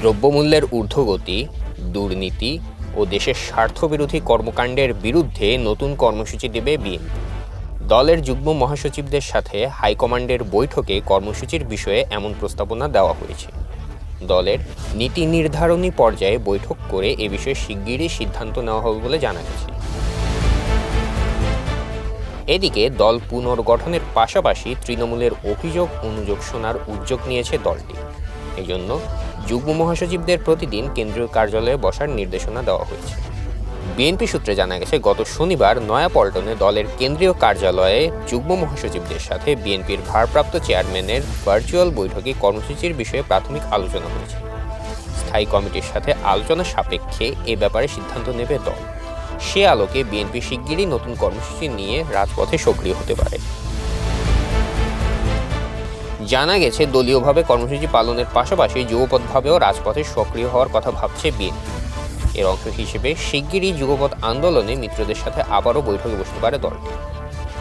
দ্রব্যমূল্যের ঊর্ধ্বগতি, দুর্নীতি ও দেশের স্বার্থবিরোধী কর্মকাণ্ডের বিরুদ্ধে নতুন কর্মসূচি দেবে বিএনপি। দলের যুগ্ম মহাসচিবদের সাথে হাইকমান্ডের বৈঠকে কর্মসূচির বিষয়ে এমন প্রস্তাবনা দেওয়া হয়েছে। দলের নীতি নির্ধারণী পর্যায়ে বৈঠক করে এ বিষয়ে শিগগিরই সিদ্ধান্ত নেওয়া হবে বলে জানা গেছে। এদিকে দল পুনর্গঠনের পাশাপাশি তৃণমূলের অভিযোগ, অনুযোগ শোনার উদ্যোগ নিয়েছে দলটি। এজন্য যুগ্ম মহাসচিবদের প্রতিদিন কেন্দ্রীয় কার্যালয়ে বসার নির্দেশনা দেওয়া হয়েছে। বিএনপি সূত্রে জানা গেছে, গত শনিবার নয়াপল্টনে দলের কেন্দ্রীয় কার্যালয়ে যুগ্ম মহাসচিবদের সাথে বিএনপির ভারপ্রাপ্ত চেয়ারম্যানের ভার্চুয়াল বৈঠকে কর্মসূচির বিষয়ে প্রাথমিক আলোচনা হয়েছে। স্থায়ী কমিটির সাথে আলোচনা সাপেক্ষে এ ব্যাপারে সিদ্ধান্ত নেবে দল। সে আলোকে বিএনপি শিগগিরই নতুন কর্মসূচি নিয়ে রাজপথে সক্রিয় হতে পারে। জানা গেছে, দলীয়ভাবে কর্মসূচি পালনের পাশাপাশি যুগপথভাবেও রাজপথে সক্রিয় হওয়ার কথা ভাবছে বিএনপি। এর অংশ হিসেবে শিগগিরই যুগপথ আন্দোলনে মিত্রদের সাথে আবারও বৈঠকে বসতে পারে দলটি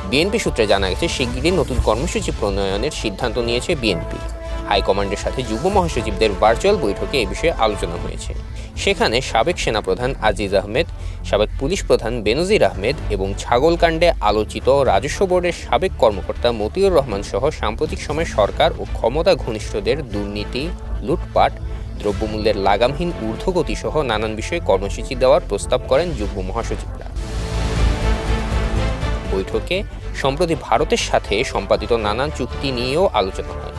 বিএনপি সূত্রে জানা গেছে, শিগগিরই নতুন কর্মসূচি প্রণয়নের সিদ্ধান্ত নিয়েছে বিএনপি। হাইকমান্ডের সাথে যুগ্ম মহাসচিবদের ভার্চুয়াল বৈঠকে এ বিষয়ে আলোচনা হয়েছে। সেখানে সাবেক সেনাপ্রধান আজিজ আহমেদ সাবেক পুলিশ প্রধান বেনজির আহমেদ এবং ছাগলকাণ্ডে আলোচিত রাজস্ব বোর্ডের সাবেক কর্মকর্তা মতিউর রহমান সহ সাম্প্রতিক সময়ে সরকার ও ক্ষমতা ঘনিষ্ঠদের দুর্নীতি, লুটপাট, দ্রব্যমূল্যের লাগামহীন ঊর্ধ্বগতি সহ নানান বিষয়ে কর্মসূচি দেওয়ার প্রস্তাব করেন যুগ্ম মহাসচিবরা। বৈঠকে সম্প্রতি ভারতের সাথে সম্পাদিত নানান চুক্তি নিয়েও আলোচনা হয়।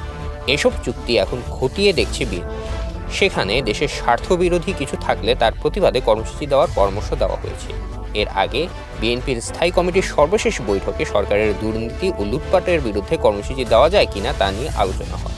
এসব চুক্তি এখন খতিয়ে দেখছে বিএনপি। সেখানে দেশের স্বার্থবিরোধী কিছু থাকলে তার প্রতিবাদে কর্মসূচি দেওয়ার পরামর্শ দেওয়া হয়েছে। এর আগে বিএনপির স্থায়ী কমিটির সর্বশেষ বৈঠকে সরকারের দুর্নীতি ও লুটপাটের বিরুদ্ধে কর্মসূচি দেওয়া যায় কিনা তা নিয়ে আলোচনা হয়।